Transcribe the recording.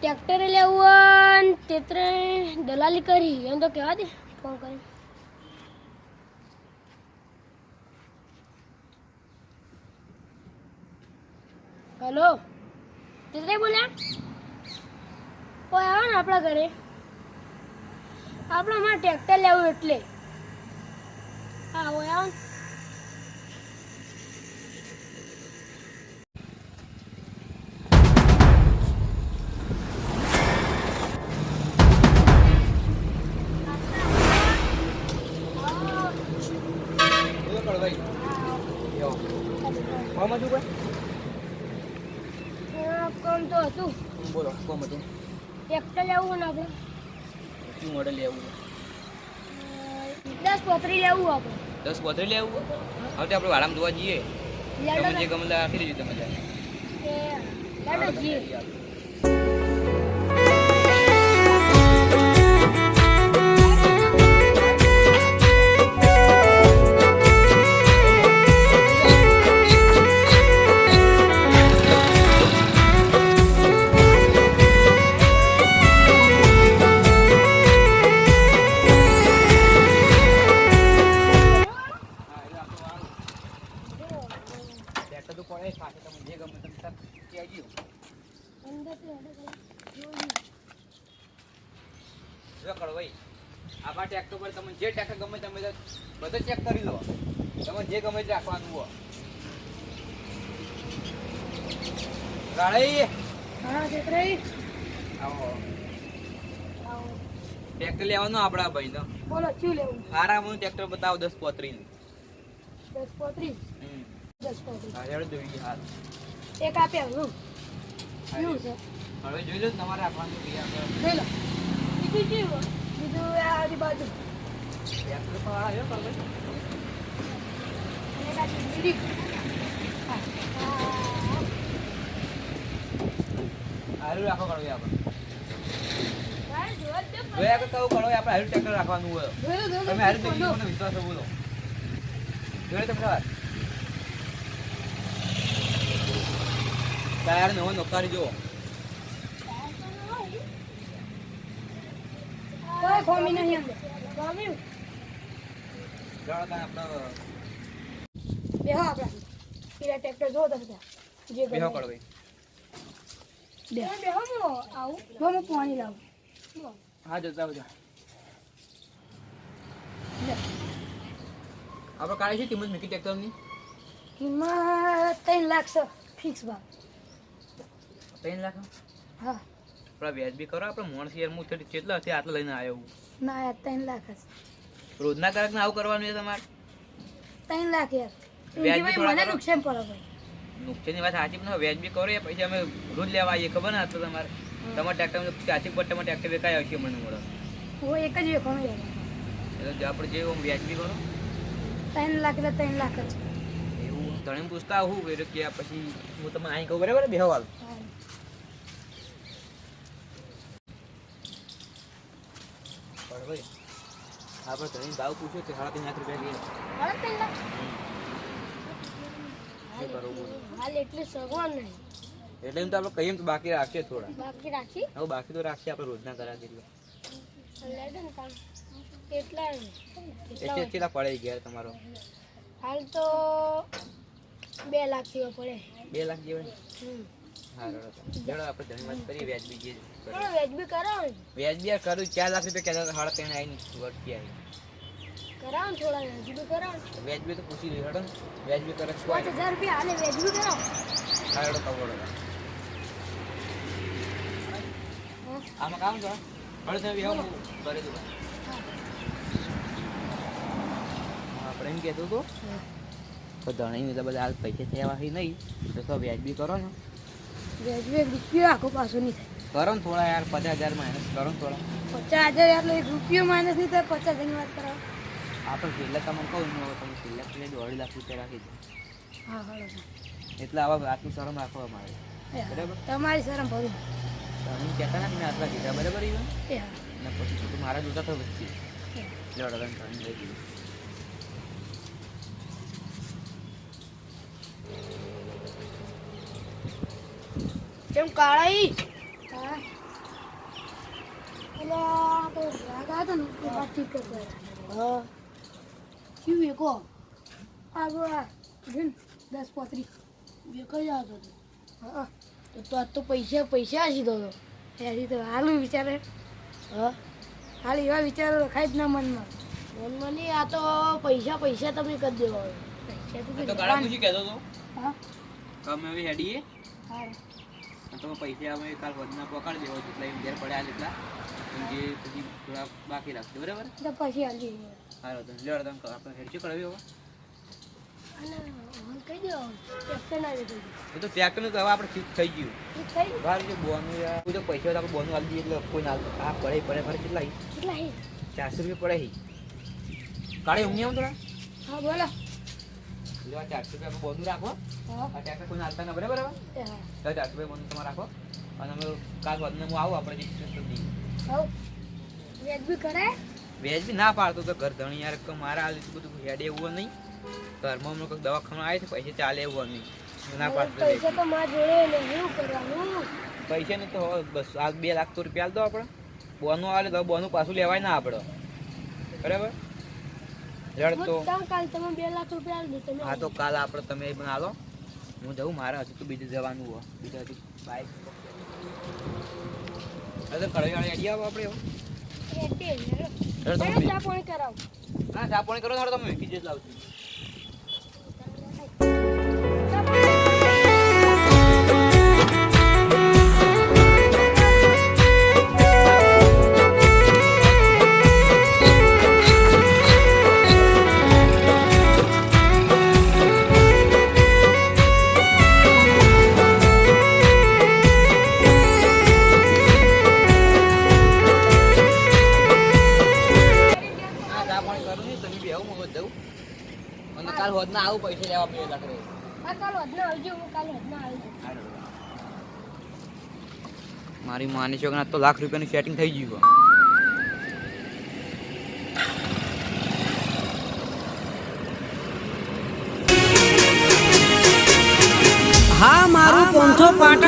Tractor લેવું તેત્રે દલાલી કરી, એમ તો કહેવા દે, ફોન કરી. હેલો, તેત્રે બોલ્યા? કોઈ આવે ને આપણા ઘરે. આપણે અમારે ટ્રેક્ટર લેવું એટલે. હા હોય આવો ને. હા, તો હતું. બોલો કોમ હતું? ટ્રેક્ટર લેવું ને આપણે. કયું મોડલ લેવું દસ પોતરી લેવું આપણે. દસ પોતરી લેવું હવે આપણે વાળામાં જોવા જઈએ. તમે જે ગમલા રાખી દેજો તમે ત્યાં. જઈએ પડે સાથે તમે જે ગમે તમે તાર કહેજો. જોઈએ. જો કળવાઈ ટ્રેક્ટર પર તમે જે ટ્રેક્ટર ગમે તમે બધો ચેક કરી લો. તમે જે ગમે તે રાખવાનું હોય. રાળી હા આવો. આવો. ટ્રેક્ટર લેવાનું આપણા ભાઈ નો બોલો શું લેવું? હારામાં ટ્રેક્ટર બતાવો દસ પોત્રીસ. દસ પોતરી દસ એક આપે હું. શું છે? હવે જોઈ લો તમારે આપવાનું જોઈ લો. બીજું કેવું? બીજું આ. હારું રાખો આપણે રાખવાનું હોય. તમે હારું વિશ્વાસ બોલો. જોડે તમે વાત. ટાયર નવો નોકારી જુઓ. કોઈ ખોમી નહીં અંદર. આપણે બેહો આપડા પેલા ટ્રેક્ટર જો તો બધા. જે બેહો કળ ભાઈ બેહો. બેહો મો આવું. જો મો પાણી લાવું. હા જો જાવ જા આપણે કાઢી છે કિંમત મૂકી ટ્રેક્ટરની કિંમત ત્રણ લાખ છે ફિક્સ ભાવ. ત્રણ લાખ હા. આપણા વ્યાજબી કરો આપણે મોણ યાર હું કેટલા હતી આટલા લઈને આવ્યો હું? ના યાર ત્રણ લાખ હશે રોજના કારક આવું કરવાનું છે તમારે? ત્રણ લાખ યાર. મને કરો. નુકસાન પડે ભાઈ. નુકસાનની વાત સાચી પણ વ્યાજબી કરો એ પછી અમે રોજ લેવા આવીએ ખબર ના તો તમારે? તમારા ટ્રેક્ટર ચાચી પર તમારે ટ્રેક્ટર વેકાય આવશે મને મળે. હું એક જ વેખવાનું યાર. એટલે આપણે જે ઓમ વ્યાજબી કરો. ત્રણ લાખ એટલે ત્રણ લાખ જ. એવું ધણી પૂછતા હું કે પછી હું તમને અહીં કહું બરાબર? બે હવાલ હા. પણ ભાઈ. આપણે ધણી ભાવ પૂછ્યો કે સાડા ત્રણ લાખ રૂપિયા હાલ એટલી સગવડ નહીં એટલે એમ તો આપણે કહીએ તો બાકી રાખીએ થોડા. બાકી રાખી? હવે બાકી તો રાખીએ આપણે રોજના કરા કેટલા. કેટલા? પડે ગયા તમારો? હાલ તો બે લાખ જેવો પડે. બે લાખ જેવા. વ્યાજબી કરું ચાર લાખ રૂપિયા હતા, સાડા આવીને વટકી આવી. કરાવો થોડા વ્યાજબી કરાવો વ્યાજબી તો પૂછી લઈ હેડો વ્યાજબી કરે તો પાંચ હજાર રૂપિયા હાલે વ્યાજબી કરાવો. હા કવડો આમાં કામ કરો. હળો સાહેબ એવું કરી દઉં. આપણે એમ કહેતો હતો તો ધણી તો બધા હાલ પૈસા થયા નહીં તો વ્યાજબી કરો ને. એક રૂપિયો આખો પાછો નહીં થાય. કરો ને થોડા યાર પચાસ હજાર માઇનસ કરો ને થોડા. પચાસ હજાર એટલે એક રૂપિયો માઇનસ નહીં થાય પચાસ હજારની વાત કરો. આપણે છેલ્લે તમને કહું ને તમે છેલ્લે છેલ્લે અઢી લાખ રૂપિયા રાખી દો. હા હા એટલે આવા આટલું શરમ રાખવા મારે બરાબર? તમારી શરમ ભરી. તમે કહેતા ના કે મેં આટલા કીધા બરાબર એ અને પછી મારા જોતા તો વચ્ચે. એ હા. લડો લઈ દીધું કેમ કાળા ઈ? એટલે આપણે લાગા હતા ને એ વાત ઠીક કરતા હા. ક્યું વેકો આગળ જોઈન દસ પોત્રીસ વેકો જ આવતો હતો હા. તો તો આજ તો પૈસા પૈસા આશી દો તો એથી તો હાલું વિચારે હા હાલ એવા વિચારો રખાય જ ના મનમાં મનમાં નહીં આ તો પૈસા પૈસા તમે કરી દેવા હવે. પૈસા તો ગાળા પૂછી કહેતો હતો હા. તમે હવે હેડીએ હા. અને તમે પૈસા અમે કાલ વધના પકડ દેવો જેટલા એમ ઘેર પડ્યા જેટલા જે પછી થોડા બાકી રાખજો. બરાબર? તો પછી હાલી સારું તો લેવડ તમે આપણે હેડશું કરાવી હવે? એ તો હવે આપણે ફિક્સ થઈ ગયું. બહાર જે બોનું યાર તો પૈસા આપણે બોનું દઈએ એટલે કોઈ ના આ પડે પડે પડે કેટલા હી? કેટલા ચારસો રૂપિયા પડે હી કાળે ઊંઘી આવું થોડા. હા બોલો. એટલે ચારસો રૂપિયા બોનું રાખો. આ કોઈ હાલતા ના બરાબર એ તો ચારસો રૂપિયા બોનું તમારે રાખો. અને અમે કાલ વધને હું આવું આપણે હવ. વેજ બી કરાય વેજ બી ના પાડતો તો ઘર ધણી યાર મારા આ બધું હેડે એવું નહીં. ઘરમાં હમણાં કોઈ દવાખાનું આવે છે પૈસા ચાલે એવું નહીં ના પાડતો પૈસા તો મારા જોડે ને કરવાનું? પૈસા નહીં તો બસ આ બે લાખ તો રૂપિયા આલ દો આપણે. બોનું આવે તો બોનું પાછું લેવાય ના આપણે. બરાબર? કાલ તમે લાખ રૂપિયા તમે હા તો કાલ આપણે તમે પણ આલો. હું જઉં મારે હજુ તો બીજે જવાનું હોય. બીજા હજુ બાઈક હવે તો કડવી આડી આવો આપણે હવે. એટી હેરો. રડ તમે ચા પાણી કરાવો. હા ચા પાણી કરો તો તમે બીજે જ લાવજો. નહીં હું જવું. અને કાલ હોદના આવું પૈસા લેવા બે લાખ રે કાલ વધના આવજો હું કાલ વધના આવી મારી માની છોકરા તો લાખ રૂપિયાનું સેટિંગ થઈ ગયું હા મારું પોંથો પાટણ